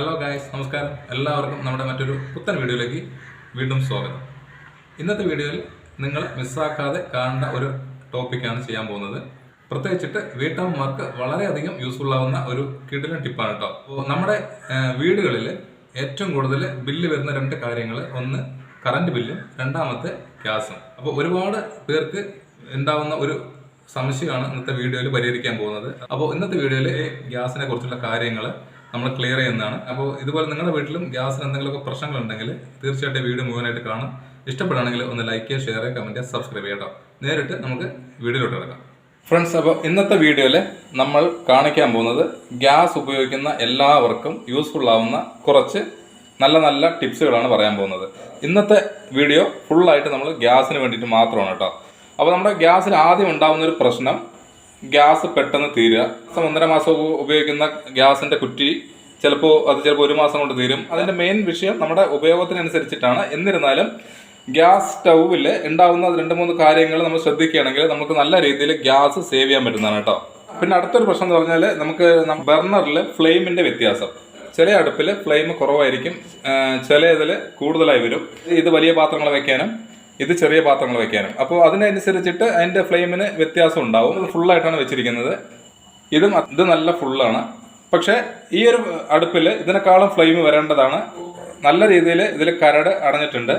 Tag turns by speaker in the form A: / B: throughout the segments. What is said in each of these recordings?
A: Hello guys നമസ്കാരം എല്ലാവർക്കും നമ്മുടെ മറ്റൊരു പുത്തൻ വീഡിയോയിലേക്ക് വീണ്ടും സ്വാഗതം. ഇന്നത്തെ വീഡിയോയിൽ നിങ്ങൾ മിസ്സാക്കാതെ കാണേണ്ട ഒരു ടോപ്പിക്കാണ് ചെയ്യാൻ പോകുന്നത്. പ്രത്യേകിച്ചിട്ട് വീട്ടമ്മമാർക്ക് വളരെയധികം യൂസ്ഫുൾ ആവുന്ന ഒരു കിടിലൻ ടിപ്പാണ് കേട്ടോ നമ്മുടെ വീടുകളിൽ ഏറ്റവും കൂടുതൽ ബില്ല് വരുന്ന രണ്ട് കാര്യങ്ങൾ. ഒന്ന് കറണ്ട് ബില്ലും രണ്ടാമത്തെ ഗ്യാസും അപ്പോൾ ഒരുപാട് പേർക്ക് ഉണ്ടാവുന്ന ഒരു സംശയമാണ് ഇന്നത്തെ വീഡിയോയിൽ പരിഹരിക്കാൻ പോകുന്നത്. അപ്പോൾ ഇന്നത്തെ വീഡിയോയിൽ ഗ്യാസിനെ കുറിച്ചുള്ള കാര്യങ്ങൾ നമ്മൾ ക്ലിയർ ചെയ്യുന്നതാണ്. അപ്പോൾ ഇതുപോലെ നിങ്ങളുടെ വീട്ടിലും ഗ്യാസിന് എന്തെങ്കിലുമൊക്കെ പ്രശ്നങ്ങളുണ്ടെങ്കിൽ തീർച്ചയായിട്ടും വീഡിയോ മുഴുവനായിട്ട് കാണാം ഇഷ്ടപ്പെടുകയാണെങ്കിൽ ഒന്ന് ലൈക്ക് ചെയ്യുക ഷെയർ ചെയ്യുക കമന്റ് ചെയ്യുക സബ്സ്ക്രൈബ് ചെയ്യാം കേട്ടോ. നേരിട്ട് നമുക്ക് വീഡിയോയിലോട്ട് കിടക്കാം. ഫ്രണ്ട്സ് അപ്പോൾ ഇന്നത്തെ വീഡിയോയിൽ നമ്മൾ കാണിക്കാൻ പോകുന്നത് ഗ്യാസ് ഉപയോഗിക്കുന്ന എല്ലാവർക്കും യൂസ്ഫുൾ ആവുന്ന കുറച്ച് നല്ല നല്ല ടിപ്സുകളാണ് പറയാൻ പോകുന്നത്. ഇന്നത്തെ വീഡിയോ ഫുള്ളായിട്ട് നമ്മൾ ഗ്യാസിന് വേണ്ടിയിട്ട് മാത്രമാണ് കേട്ടോ. അപ്പോൾ നമ്മുടെ ഗ്യാസിൽ ആദ്യം ഉണ്ടാകുന്ന ഒരു പ്രശ്നം ഗ്യാസ് പെട്ടെന്ന് തീരുക. മാസം ഒന്നര മാസം ഉപയോഗിക്കുന്ന ഗ്യാസിന്റെ കുറ്റി ചിലപ്പോൾ അത് ചിലപ്പോൾ ഒരു മാസം കൊണ്ട് തീരും. അതിന്റെ മെയിൻ വിഷയം നമ്മുടെ ഉപയോഗത്തിനനുസരിച്ചിട്ടാണ്. എന്നിരുന്നാലും ഗ്യാസ് സ്റ്റൗവിൽ ഉണ്ടാവുന്ന രണ്ട് മൂന്ന് കാര്യങ്ങൾ നമ്മൾ ശ്രദ്ധിക്കുകയാണെങ്കിൽ നമുക്ക് നല്ല രീതിയിൽ ഗ്യാസ് സേവ് ചെയ്യാൻ പറ്റുന്നതാണ് കേട്ടോ. പിന്നെ അടുത്തൊരു പ്രശ്നം എന്ന് പറഞ്ഞാൽ നമുക്ക് ബർണറിൽ ഫ്ലെയിമിന്റെ വ്യത്യാസം. ചില അടുപ്പിൽ ഫ്ലെയിം കുറവായിരിക്കും. ചില ഇതിൽ കൂടുതലായി വരും. ഇത് വലിയ പാത്രങ്ങൾ വെക്കാനും ഇത് ചെറിയ പാത്രങ്ങൾ വെക്കാനും. അപ്പോൾ അതിനനുസരിച്ചിട്ട് അതിന്റെ ഫ്ലെയിമിന് വ്യത്യാസം ഉണ്ടാവും. ഇത് ഫുള്ളായിട്ടാണ് വെച്ചിരിക്കുന്നത്. ഇതും ഇത് നല്ല ഫുള്ളാണ് പക്ഷേ ഈ ഒരു അടുപ്പിൽ ഇതിനേക്കാളും ഫ്ലെയിം വരേണ്ടതാണ്. നല്ല രീതിയിൽ ഇതിൽ കരട് അടഞ്ഞിട്ടുണ്ട്.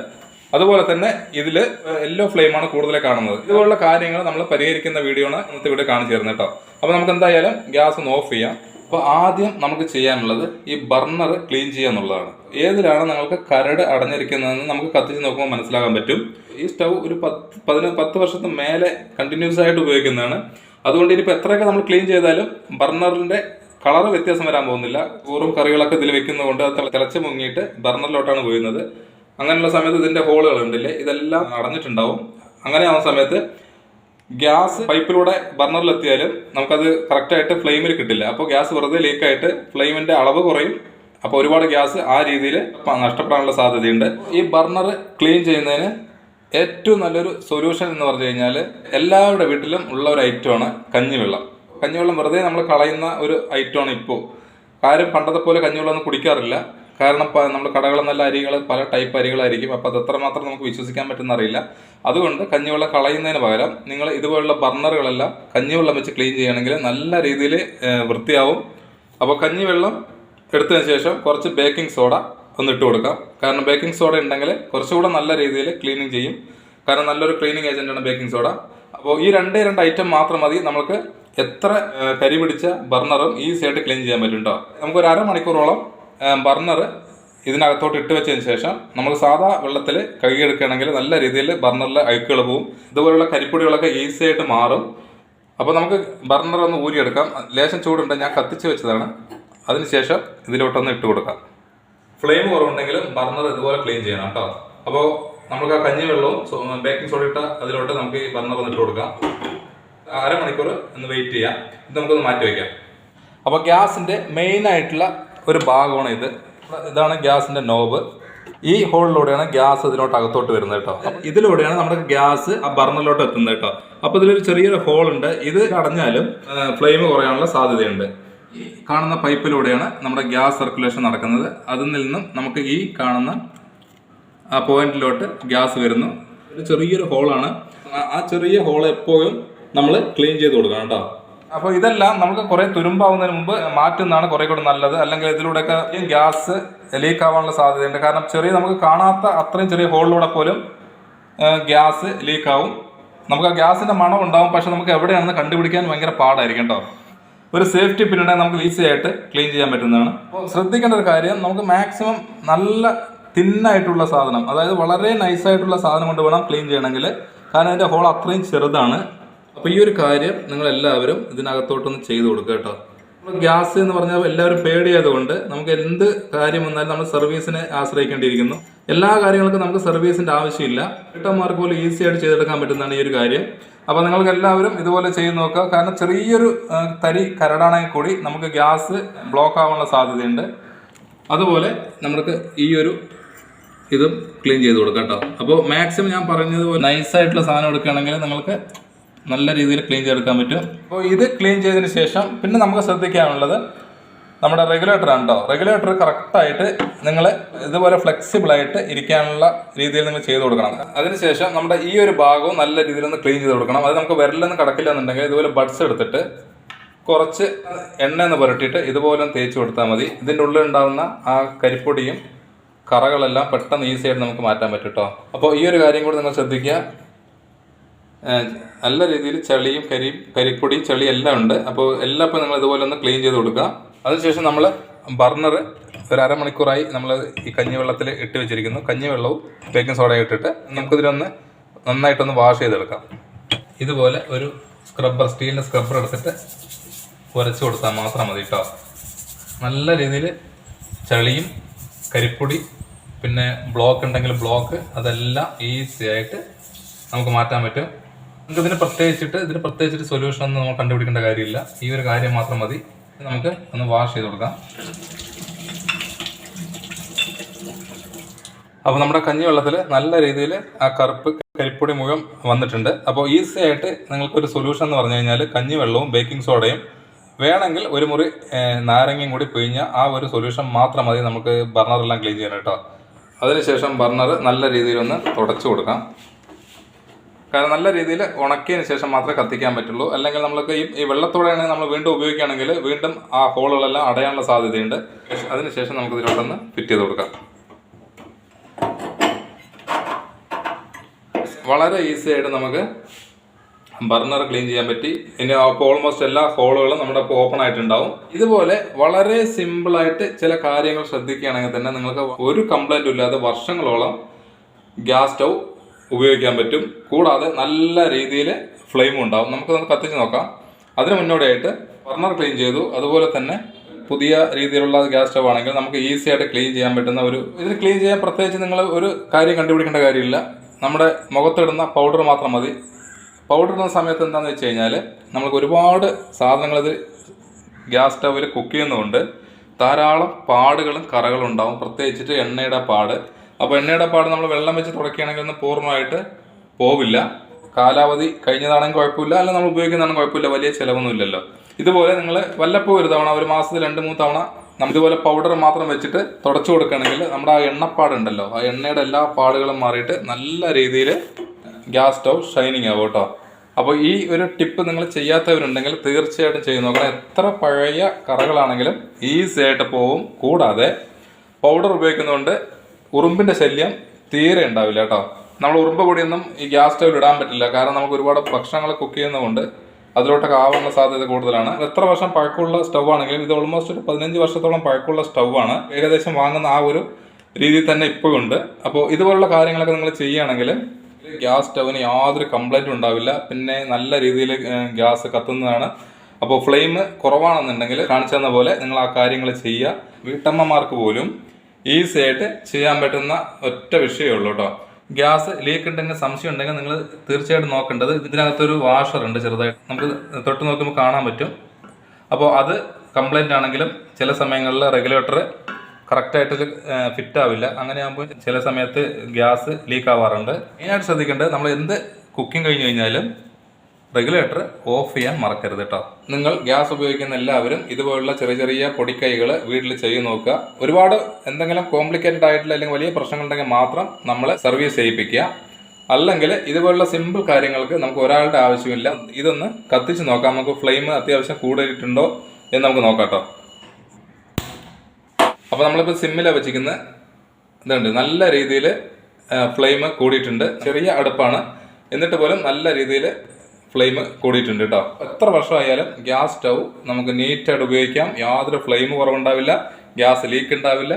A: അതുപോലെ തന്നെ ഇതിൽ യെല്ലോ ഫ്ലെയിമാണ് കൂടുതൽ കാണുന്നത്. ഇതുപോലുള്ള കാര്യങ്ങൾ നമ്മൾ പരിഹരിക്കുന്ന വീഡിയോ ആണ് ഇന്നത്തെ വീഡിയോ കാണിച്ചു തരുന്നത് കേട്ടോ. അപ്പോൾ നമുക്ക് എന്തായാലും ഗ്യാസ് ഒന്ന് ഓഫ് ചെയ്യാം. അപ്പോൾ ആദ്യം നമുക്ക് ചെയ്യാനുള്ളത് ഈ ബർണർ ക്ലീൻ ചെയ്യുക എന്നുള്ളതാണ്. ഏതിലാണ് നിങ്ങൾക്ക് കരട് അടഞ്ഞിരിക്കുന്നതെന്ന് നമുക്ക് കത്തിച്ച് നോക്കുമ്പോൾ മനസ്സിലാക്കാൻ പറ്റും. ഈ സ്റ്റൗ ഒരു പത്ത് പതിന പത്ത് വർഷത്തിന് മേലെ കണ്ടിന്യൂസ് ആയിട്ട് ഉപയോഗിക്കുന്നതാണ്. അതുകൊണ്ട് ഇനിയിപ്പോൾ എത്രയൊക്കെ നമ്മൾ ക്ലീൻ ചെയ്താലും ബർണറിന്റെ കളർ വ്യത്യാസം വരാൻ പോകുന്നില്ല. പൂർവം കറികളൊക്കെ ഇതിൽ വെക്കുന്നതുകൊണ്ട് അത് തിള- തിളച്ച് മുങ്ങിയിട്ട് ബർണറിലോട്ടാണ് പോയുന്നത് അങ്ങനെയുള്ള സമയത്ത് ഇതിന്റെ ഹോളുകൾ ഉണ്ടല്ലേ? ഇതെല്ലാം അടഞ്ഞിട്ടുണ്ടാവും. അങ്ങനെ ആവുന്ന സമയത്ത് ഗ്യാസ് പൈപ്പിലൂടെ ബർണറിലെത്തിയാലും നമുക്കത് കറക്റ്റായിട്ട് ഫ്ലെയിമിൽ കിട്ടില്ല. അപ്പോൾ ഗ്യാസ് വെറുതെ ലീക്കായിട്ട് ഫ്ലെയിമിന്റെ അളവ് കുറയും. അപ്പോൾ ഒരുപാട് ഗ്യാസ് ആ രീതിയിൽ നഷ്ടപ്പെടാനുള്ള സാധ്യതയുണ്ട്. ഈ ബർണർ ക്ലീൻ ചെയ്യുന്നതിന് ഏറ്റവും നല്ലൊരു സൊല്യൂഷൻ എന്ന് പറഞ്ഞു കഴിഞ്ഞാൽ എല്ലാവരുടെ വീട്ടിലും ഉള്ള ഒരു ഐറ്റമാണ് കഞ്ഞിവെള്ളം. കഞ്ഞിവെള്ളം വെറുതെ നമ്മൾ കളയുന്ന ഒരു ഐറ്റമാണ് ഇപ്പോൾ ആരും പണ്ടത്തെ പോലെ കഞ്ഞിവെള്ളം ഒന്നും കുടിക്കാറില്ല. കാരണം നമ്മൾ കടകളിൽ നല്ല അരികൾ പല ടൈപ്പ് അരികളായിരിക്കും. അപ്പോൾ അത് എത്രമാത്രം നമുക്ക് വിശ്വസിക്കാൻ പറ്റുന്ന അറിയില്ല അതുകൊണ്ട് കഞ്ഞിവെള്ളം കളയുന്നതിന് പകരം നിങ്ങൾ ഇതുപോലുള്ള ബർണറുകളെല്ലാം കഞ്ഞിവെള്ളം വെച്ച് ക്ലീൻ ചെയ്യുകയാണെങ്കിൽ നല്ല രീതിയിൽ വൃത്തിയാവും. അപ്പോൾ കഞ്ഞിവെള്ളം എടുത്തതിന് ശേഷം കുറച്ച് ബേക്കിംഗ് സോഡ ഒന്ന് ഇട്ട് കൊടുക്കാം. കാരണം ബേക്കിംഗ് സോഡ ഉണ്ടെങ്കിൽ കുറച്ചുകൂടെ നല്ല രീതിയിൽ ക്ലീനിങ് ചെയ്യും. കാരണം നല്ലൊരു ക്ലീനിങ് ഏജന്റാണ് ബേക്കിംഗ് സോഡ അപ്പോൾ ഈ രണ്ടേ രണ്ട് ഐറ്റം മാത്രം മതി. നമുക്ക് എത്ര കരി പിടിച്ച ബർണറും ഈ സൈഡ് ക്ലീൻ ചെയ്യാൻ പറ്റും കേട്ടോ നമുക്കൊരു അരമണിക്കൂറോളം ബർണർ ഇതിനകത്തോട്ട് ഇട്ട് വെച്ചതിന് ശേഷം നമ്മൾ സാധാ വെള്ളത്തിൽ കഴുകിയെടുക്കുകയാണെങ്കിൽ നല്ല രീതിയിൽ ബർണറിൽ അഴുക്കുകൾ പോവും. ഇതുപോലുള്ള കരിപ്പൊടികളൊക്കെ ഈസി ആയിട്ട് മാറും. അപ്പോൾ നമുക്ക് ബർണർ ഒന്ന് ഊരിയെടുക്കാം. ലേശം ചൂടുണ്ട് ഞാൻ കത്തിച്ച് വെച്ചതാണ്. അതിനുശേഷം ഇതിലോട്ടൊന്ന് ഇട്ട് കൊടുക്കാം. ഫ്ലെയിം കുറവുണ്ടെങ്കിലും ബർണർ ഇതുപോലെ ക്ലീൻ ചെയ്യണം കേട്ടോ. അപ്പോൾ നമുക്ക് ആ കഞ്ഞി വെള്ളവും ബേക്കിംഗ് സോഡ ഇട്ട അതിലോട്ട് നമുക്ക് ഈ ബർണർ ഒന്ന് ഇട്ട് കൊടുക്കാം. അരമണിക്കൂർ ഒന്ന് വെയിറ്റ് ചെയ്യാം. ഇത് നമുക്കൊന്ന് മാറ്റി വയ്ക്കാം. അപ്പോൾ ഗ്യാസിന്റെ മെയിൻ ആയിട്ടുള്ള ഒരു ഭാഗമാണ് ഇത്. ഇതാണ് ഗ്യാസിന്റെ നോബ് ഈ ഹോളിലൂടെയാണ് ഗ്യാസ് ഇതിലോട്ട് അകത്തോട്ട് വരുന്നത് കേട്ടോ. ഇതിലൂടെയാണ് നമ്മുടെ ഗ്യാസ് ആ ബർണറിലോട്ട് എത്തുന്നത് കേട്ടോ. അപ്പൊ ഇതിലൊരു ചെറിയൊരു ഹോൾ ഉണ്ട് ഇത് അടഞ്ഞാലും ഫ്ലെയിം കുറയാനുള്ള സാധ്യതയുണ്ട്. ഈ കാണുന്ന പൈപ്പിലൂടെയാണ് നമ്മുടെ ഗ്യാസ് സർക്കുലേഷൻ നടക്കുന്നത്. അതിൽ നിന്നും നമുക്ക് ഈ കാണുന്ന ആ പോയിന്റിലോട്ട് ഗ്യാസ് വരുന്നു. ഒരു ചെറിയൊരു ഹോളാണ് ആ ചെറിയ ഹോൾ എപ്പോഴും നമ്മൾ ക്ലീൻ ചെയ്ത് കൊടുക്കണം കേട്ടോ. അപ്പോൾ ഇതെല്ലാം നമുക്ക് കുറേ തുരുമ്പാവുന്നതിന് മുമ്പ് മാറ്റുന്നതാണ് കുറെ കൂടെ നല്ലത്. അല്ലെങ്കിൽ ഇതിലൂടെയൊക്കെ ഗ്യാസ് ലീക്ക് ആവാനുള്ള സാധ്യതയുണ്ട്. കാരണം ചെറിയ നമുക്ക് കാണാത്ത അത്രയും ചെറിയ ഹോളിലൂടെ പോലും ഗ്യാസ് ലീക്ക് ആവും. നമുക്ക് ആ ഗ്യാസിന്റെ മണം ഉണ്ടാവും. പക്ഷെ നമുക്ക് എവിടെയാണെന്ന് കണ്ടുപിടിക്കാൻ ഭയങ്കര പാടായിരിക്കും കേട്ടോ. ഒരു സേഫ്റ്റി പിന്നുണ്ടെങ്കിൽ നമുക്ക് ഈസി ആയിട്ട് ക്ലീൻ ചെയ്യാൻ പറ്റുന്നതാണ്. അപ്പോൾ ശ്രദ്ധിക്കേണ്ട ഒരു കാര്യം നമുക്ക് മാക്സിമം നല്ല തിന്നായിട്ടുള്ള സാധനം അതായത് വളരെ നൈസായിട്ടുള്ള സാധനം കൊണ്ട് വേണം ക്ലീൻ ചെയ്യണമെങ്കിൽ. കാരണം അതിന്റെ ഹോൾ അത്രയും ചെറുതാണ്. അപ്പോൾ ഈ ഒരു കാര്യം നിങ്ങൾ എല്ലാവരും ഇതിനകത്തോട്ടൊന്ന് ചെയ്തു കൊടുക്കുക കേട്ടോ. ഗ്യാസ് എന്ന് പറഞ്ഞാൽ എല്ലാവരും പേടിയായതുകൊണ്ട് നമുക്ക് എന്ത് കാര്യം വന്നാലും നമ്മൾ സർവീസിനെ ആശ്രയിക്കേണ്ടിയിരിക്കുന്നു. എല്ലാ കാര്യങ്ങൾക്കും നമുക്ക് സർവീസിന്റെ ആവശ്യമില്ല. കിട്ടന്മാർക്ക് പോലും ഈസി ആയിട്ട് ചെയ്തെടുക്കാൻ പറ്റുന്നതാണ് ഈ ഒരു കാര്യം. അപ്പോൾ നിങ്ങൾക്ക് എല്ലാവരും ഇതുപോലെ ചെയ്ത് നോക്കുക. കാരണം ചെറിയൊരു തരി കരടാണെങ്കിൽ കൂടി നമുക്ക് ഗ്യാസ് ബ്ലോക്ക് ആവാനുള്ള സാധ്യതയുണ്ട്. അതുപോലെ നമുക്ക് ഈ ഒരു ഇതും ക്ലീൻ ചെയ്ത് കൊടുക്കാം കേട്ടോ. അപ്പോൾ മാക്സിമം ഞാൻ പറഞ്ഞതുപോലെ നൈസായിട്ടുള്ള സാധനം എടുക്കുകയാണെങ്കിൽ നിങ്ങൾക്ക് നല്ല രീതിയിൽ ക്ലീൻ ചെയ്തെടുക്കാൻ പറ്റും. അപ്പോൾ ഇത് ക്ലീൻ ചെയ്തതിന് ശേഷം പിന്നെ നമുക്ക് ശ്രദ്ധിക്കാനുള്ളത് നമ്മുടെ റെഗുലേറ്റർ ഉണ്ടോ? റെഗുലേറ്റർ കറക്റ്റായിട്ട് നിങ്ങൾ ഇതുപോലെ ഫ്ലെക്സിബിളായിട്ട് ഇരിക്കാനുള്ള രീതിയിൽ നിങ്ങൾ ചെയ്ത് കൊടുക്കണം. അതിനുശേഷം നമ്മുടെ ഈ ഒരു ഭാഗവും നല്ല രീതിയിൽ ഒന്ന് ക്ലീൻ ചെയ്ത് കൊടുക്കണം. അത് നമുക്ക് വിരലൊന്നും കടക്കില്ല എന്നുണ്ടെങ്കിൽ ഇതുപോലെ ബഡ്സ് എടുത്തിട്ട് കുറച്ച് എണ്ണ ഒന്ന് പുരട്ടിയിട്ട് ഇതുപോലെ തേച്ച് കൊടുത്താൽ മതി. ഇതിന്റെ ഉള്ളിൽ ഉണ്ടാകുന്ന ആ കരിപ്പൊടിയും കറകളെല്ലാം പെട്ടെന്ന് ഈസിയായിട്ട് നമുക്ക് മാറ്റാൻ പറ്റും കേട്ടോ അപ്പോൾ ഈ ഒരു കാര്യം കൂടി നിങ്ങൾ ശ്രദ്ധിക്കുക. നല്ല രീതിയിൽ ചളിയും കരി കരിപ്പൊടി ചളി എല്ലാം ഉണ്ട്. അപ്പോൾ എല്ലാം ഇപ്പോൾ നിങ്ങൾ ഇതുപോലെ ഒന്ന് ക്ലീൻ ചെയ്ത് കൊടുക്കുക. അതിനുശേഷം നമ്മൾ ബർണർ ഒരു അരമണിക്കൂറായി നമ്മൾ ഈ കഞ്ഞിവെള്ളത്തിൽ ഇട്ട് വെച്ചിരിക്കുന്നു. കഞ്ഞിവെള്ളവും ബേക്കിംഗ് സോഡയും ഇട്ടിട്ട് നമുക്കിതിലൊന്ന് നന്നായിട്ടൊന്ന് വാഷ് ചെയ്തെടുക്കാം. ഇതുപോലെ ഒരു സ്ക്രബ്ബർ സ്റ്റീലിന്റെ സ്ക്രബ്ബർ എടുത്തിട്ട് ഉരച്ച് കൊടുത്താൽ മാത്രം മതി കേട്ടോ. നല്ല രീതിയിൽ ചളിയും കരിപ്പൊടി പിന്നെ ബ്ലോക്ക് ഉണ്ടെങ്കിൽ ബ്ലോക്ക് അതെല്ലാം ഈസി ആയിട്ട് നമുക്ക് മാറ്റാൻ പറ്റും. നമുക്ക് ഇതിന് പ്രത്യേകിച്ചിട്ട് ഇതിന് പ്രത്യേകിച്ചിട്ട് സൊല്യൂഷൻ ഒന്നും നമ്മൾ കണ്ടുപിടിക്കേണ്ട കാര്യമില്ല. ഈ ഒരു കാര്യം മാത്രം മതി. നമുക്ക് ഒന്ന് വാഷ് ചെയ്ത് കൊടുക്കാം. അപ്പോൾ നമ്മുടെ കഞ്ഞി വെള്ളത്തിൽ നല്ല രീതിയിൽ ആ കറുപ്പ് കരിപ്പൊടി മുഖം വന്നിട്ടുണ്ട്. അപ്പോൾ ഈസി ആയിട്ട് നിങ്ങൾക്കൊരു സൊല്യൂഷൻ എന്ന് പറഞ്ഞു കഴിഞ്ഞാൽ കഞ്ഞി വെള്ളവും ബേക്കിംഗ് സോഡയും വേണമെങ്കിൽ ഒരു മുറി നാരങ്ങയും കൂടി പിഴിഞ്ഞാൽ ആ ഒരു സൊല്യൂഷൻ മാത്രം മതി നമുക്ക് ബർണറെല്ലാം ക്ലീൻ ചെയ്യാൻ കേട്ടോ. അതിനുശേഷം ബർണർ നല്ല രീതിയിലൊന്ന് തുടച്ചു കൊടുക്കാം. കാരണം നല്ല രീതിയിൽ ഉണക്കിയതിന് ശേഷം മാത്രമേ കത്തിക്കാൻ പറ്റുള്ളൂ. അല്ലെങ്കിൽ നമ്മൾക്ക് ഈ ഈ വെള്ളത്തോടെയാണ് നമ്മൾ വീണ്ടും ഉപയോഗിക്കുകയാണെങ്കിൽ വീണ്ടും ആ ഹോളുകളെല്ലാം അടയാനുള്ള സാധ്യതയുണ്ട്. അതിനുശേഷം നമുക്ക് ഇതിലോട്ടൊന്ന് ഫിറ്റ് ചെയ്ത് കൊടുക്കാം. വളരെ ഈസി ആയിട്ട് നമുക്ക് ബർണർ ക്ലീൻ ചെയ്യാൻ പറ്റി. ഇനി അപ്പോൾ ഓൾമോസ്റ്റ് എല്ലാ ഹോളുകളും നമ്മുടെ ഓപ്പൺ ആയിട്ടുണ്ടാവും. ഇതുപോലെ വളരെ സിമ്പിളായിട്ട് ചില കാര്യങ്ങൾ ശ്രദ്ധിക്കുകയാണെങ്കിൽ തന്നെ നിങ്ങൾക്ക് ഒരു കംപ്ലൈന്റും ഇല്ലാതെ വർഷങ്ങളോളം ഗ്യാസ് സ്റ്റൗ ഉപയോഗിക്കാൻ പറ്റും. കൂടാതെ നല്ല രീതിയിൽ ഫ്ലെയിമും ഉണ്ടാവും. നമുക്ക് കത്തിച്ച് നോക്കാം. അതിന് മുന്നോടിയായിട്ട് ബർണർ ക്ലീൻ ചെയ്തു. അതുപോലെ തന്നെ പുതിയ രീതിയിലുള്ള ഗ്യാസ് സ്റ്റവ് ആണെങ്കിൽ നമുക്ക് ഈസി ആയിട്ട് ക്ലീൻ ചെയ്യാൻ പറ്റുന്ന ഒരു ഇതിന് ക്ലീൻ ചെയ്യാൻ പ്രത്യേകിച്ച് നിങ്ങൾ ഒരു കാര്യം കണ്ടുപിടിക്കേണ്ട കാര്യമില്ല. നമ്മുടെ മുഖത്തിടുന്ന പൗഡർ മാത്രം മതി. പൗഡർ ഇടുന്ന സമയത്ത് എന്താണെന്ന് വെച്ച് കഴിഞ്ഞാൽ നമുക്ക് ഒരുപാട് സാധനങ്ങൾ ഇത് ഗ്യാസ് സ്റ്റവിൽ കുക്ക് ചെയ്യുന്നതുകൊണ്ട് ധാരാളം പാടുകളും കറകളും ഉണ്ടാവും. പ്രത്യേകിച്ചിട്ട് എണ്ണയുടെ പാട്. അപ്പോൾ എണ്ണയുടെ പാട് നമ്മൾ വെള്ളം വെച്ച് തുടക്കുകയാണെങ്കിൽ ഒന്നും പൂർണമായിട്ട് പോവില്ല. കാലാവധി കഴിഞ്ഞതാണെങ്കിൽ കുഴപ്പമില്ല. അല്ല നമ്മൾ ഉപയോഗിക്കുന്നതാണ് കുഴപ്പമില്ല. വലിയ ചിലവൊന്നും ഇല്ലല്ലോ. ഇതുപോലെ നിങ്ങൾ വല്ലപ്പോൾ ഒരു തവണ ഒരു മാസത്തിൽ രണ്ട് മൂന്ന് തവണ നമ്മൾ ഇതുപോലെ പൗഡർ മാത്രം വെച്ചിട്ട് തുടച്ചു കൊടുക്കുകയാണെങ്കിൽ നമ്മുടെ ആ എണ്ണപ്പാടുണ്ടല്ലോ ആ എണ്ണയുടെ എല്ലാ പാടുകളും മാറിയിട്ട് നല്ല രീതിയിൽ ഗ്യാസ് സ്റ്റൗ ഷൈനിങ് ആവും കേട്ടോ. അപ്പോൾ ഈ ഒരു ടിപ്പ് നിങ്ങൾ ചെയ്യാത്തവരുണ്ടെങ്കിൽ തീർച്ചയായിട്ടും ചെയ്ത് നോക്കണം. എത്ര പഴയ കറകളാണെങ്കിലും ഈസി ആയിട്ട് പോവും. കൂടാതെ പൗഡർ ഉപയോഗിക്കുന്നതുകൊണ്ട് ഉറുമ്പിന്റെ ശല്യം തീരെ ഉണ്ടാവില്ല കേട്ടോ. നമ്മൾ ഉറുമ്പ് പൊടിയൊന്നും ഈ ഗ്യാസ് സ്റ്റൗവിൽ ഇടാൻ പറ്റില്ല. കാരണം നമുക്ക് ഒരുപാട് ഭക്ഷണങ്ങൾ കുക്ക് ചെയ്യുന്നതുകൊണ്ട് അതിലോട്ടൊക്കെ ആവാനുള്ള സാധ്യത കൂടുതലാണ്. എത്ര വർഷം പഴക്കമുള്ള സ്റ്റൗ ആണെങ്കിലും ഇത് ഓൾമോസ്റ്റ് ഒരു പതിനഞ്ച് വർഷത്തോളം പഴക്കമുള്ള സ്റ്റൗ ആണ്. ഏകദേശം വാങ്ങുന്ന ആ ഒരു രീതി തന്നെ ഇപ്പോഴും ഉണ്ട്. അപ്പോൾ ഇതുപോലുള്ള കാര്യങ്ങളൊക്കെ നിങ്ങൾ ചെയ്യുകയാണെങ്കിൽ ഗ്യാസ് സ്റ്റൗവിന് യാതൊരു കംപ്ലൈന്റും ഉണ്ടാവില്ല. പിന്നെ നല്ല രീതിയിൽ ഗ്യാസ് കത്തുന്നതാണ്. അപ്പോൾ ഫ്ലെയിം കുറവാണെന്നുണ്ടെങ്കിൽ കാണിച്ചു തന്ന പോലെ നിങ്ങൾ ആ കാര്യങ്ങൾ ചെയ്യുക. വീട്ടമ്മമാർക്ക് പോലും ഈസി ആയിട്ട് ചെയ്യാൻ പറ്റുന്ന ഒറ്റ വിഷയമേ ഉള്ളൂ കേട്ടോ. ഗ്യാസ് ലീക്ക് ഉണ്ടെങ്കിൽ സംശയം ഉണ്ടെങ്കിൽ നിങ്ങൾ തീർച്ചയായിട്ടും നോക്കേണ്ടത് ഇതിനകത്തൊരു വാഷർ ഉണ്ട് ചെറുതായിട്ട്. നമുക്ക് തൊട്ട് നോക്കുമ്പോൾ കാണാൻ പറ്റും. അപ്പോൾ അത് കംപ്ലൈന്റ് ആണെങ്കിലും ചില സമയങ്ങളിൽ റെഗുലേറ്റർ കറക്റ്റായിട്ട് ഫിറ്റ് ആവില്ല. അങ്ങനെ ആകുമ്പോൾ ചില സമയത്ത് ഗ്യാസ് ലീക്ക് ആവാറുണ്ട്. മെയിനായിട്ട് ശ്രദ്ധിക്കേണ്ടത് നമ്മൾ എന്ത് കുക്കിംഗ് കഴിഞ്ഞ് കഴിഞ്ഞാലും റെഗുലേറ്റർ ഓഫ് ചെയ്യാൻ മറക്കരുത് കേട്ടോ നിങ്ങൾ ഗ്യാസ് ഉപയോഗിക്കുന്ന എല്ലാവരും ഇതുപോലുള്ള ചെറിയ ചെറിയ പൊടിക്കൈകൾ വീട്ടിൽ ചെയ്ത് നോക്കുക. ഒരുപാട് എന്തെങ്കിലും കോംപ്ലിക്കേറ്റഡ് ആയിട്ടുള്ള അല്ലെങ്കിൽ വലിയ പ്രശ്നങ്ങൾ പ്രശ്നങ്ങളുണ്ടെങ്കിൽ മാത്രം നമ്മൾ സർവീസ് ചെയ്യിപ്പിക്കുക. അല്ലെങ്കിൽ ഇതുപോലുള്ള സിമ്പിൾ കാര്യങ്ങൾക്ക് നമുക്ക് ഒരാളുടെ ആവശ്യമില്ല. ഇതൊന്ന് കത്തിച്ച് നോക്കാം. നമുക്ക് ഫ്ലെയിം അത്യാവശ്യം കൂടിയിട്ടുണ്ടോ എന്ന് നമുക്ക് നോക്കാം കേട്ടോ അപ്പോൾ നമ്മളിപ്പോൾ സിമ്മിലാണ് വെച്ചിരിക്കുന്നത് ഇതുണ്ട്. നല്ല രീതിയിൽ ഫ്ലെയിം കൂടിയിട്ടുണ്ട്. ചെറിയ അടുപ്പാണ്. എന്നിട്ട് പോലും നല്ല രീതിയിൽ ഫ്ലെയിം കൂടിയിട്ടുണ്ട് കേട്ടോ എത്ര വർഷമായാലും ഗ്യാസ് സ്റ്റൗ നമുക്ക് നീറ്റായിട്ട് ഉപയോഗിക്കാം. യാതൊരു ഫ്ലെയിം കുറവുണ്ടാവില്ല. ഗ്യാസ് ലീക്ക് ഉണ്ടാവില്ല.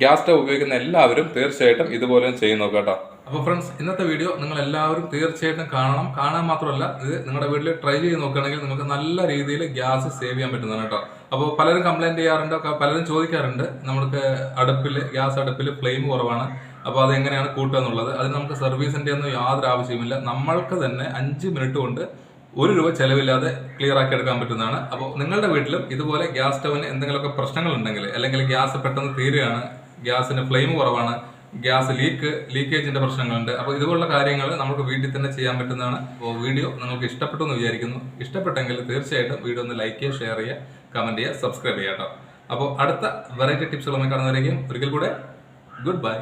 A: ഗ്യാസ് സ്റ്റൗ ഉപയോഗിക്കുന്ന എല്ലാവരും തീർച്ചയായിട്ടും ഇതുപോലെ ചെയ്ത് കേട്ടോ അപ്പോൾ ഫ്രണ്ട്സ് ഇന്നത്തെ വീഡിയോ നിങ്ങൾ എല്ലാവരും തീർച്ചയായിട്ടും കാണണം. കാണാൻ മാത്രമല്ല ഇത് നിങ്ങളുടെ വീട്ടിൽ ട്രൈ ചെയ്ത് നോക്കുകയാണെങ്കിൽ നിങ്ങൾക്ക് നല്ല രീതിയിൽ ഗ്യാസ് സേവ് ചെയ്യാൻ പറ്റുന്നതാണ് കേട്ടോ അപ്പോൾ പലരും കംപ്ലൈന്റ് ചെയ്യാറുണ്ട് പലരും ചോദിക്കാറുണ്ട്. നമ്മൾക്ക് അടുപ്പിൽ ഗ്യാസ് അടുപ്പിൽ ഫ്ലെയിം കുറവാണ്. അപ്പോൾ അതെങ്ങനെയാണ് കൂട്ടുക എന്നുള്ളത്? അതിന് നമുക്ക് സർവീസിന്റെ ഒന്നും യാതൊരു ആവശ്യമില്ല നമ്മൾക്ക് തന്നെ അഞ്ച് മിനിറ്റ് കൊണ്ട് ഒരു രൂപ ചെലവില്ലാതെ ക്ലിയർ ആക്കി എടുക്കാൻ പറ്റുന്നതാണ്. അപ്പോൾ നിങ്ങളുടെ വീട്ടിലും ഇതുപോലെ ഗ്യാസ് സ്റ്റവിന് എന്തെങ്കിലുമൊക്കെ പ്രശ്നങ്ങൾ ഉണ്ടെങ്കിൽ അല്ലെങ്കിൽ ഗ്യാസ് പെട്ടെന്ന് തീരുകയാണ് ഗ്യാസിന് ഫ്ലെയിം കുറവാണ് ഗ്യാസ് ലീക്ക് ലീക്കേജിന്റെ പ്രശ്നങ്ങളുണ്ട്. അപ്പോൾ ഇതുപോലുള്ള കാര്യങ്ങൾ നമുക്ക് വീട്ടിൽ തന്നെ ചെയ്യാൻ പറ്റുന്നതാണ്. അപ്പോൾ വീഡിയോ നിങ്ങൾക്ക് ഇഷ്ടപ്പെട്ടു എന്ന് വിചാരിക്കുന്നു. ഇഷ്ടപ്പെട്ടെങ്കിൽ തീർച്ചയായിട്ടും വീഡിയോ ഒന്ന് ലൈക്ക് ചെയ്യുക ഷെയർ ചെയ്യുക കമന്റ് ചെയ്യുക സബ്സ്ക്രൈബ് ചെയ്യാം കേട്ടോ. അപ്പോൾ അടുത്ത വെറൈറ്റി ടിപ്സുകളുമായി കാണുന്നവരേക്കും ഒരിക്കൽ കൂടെ ഗുഡ് ബൈ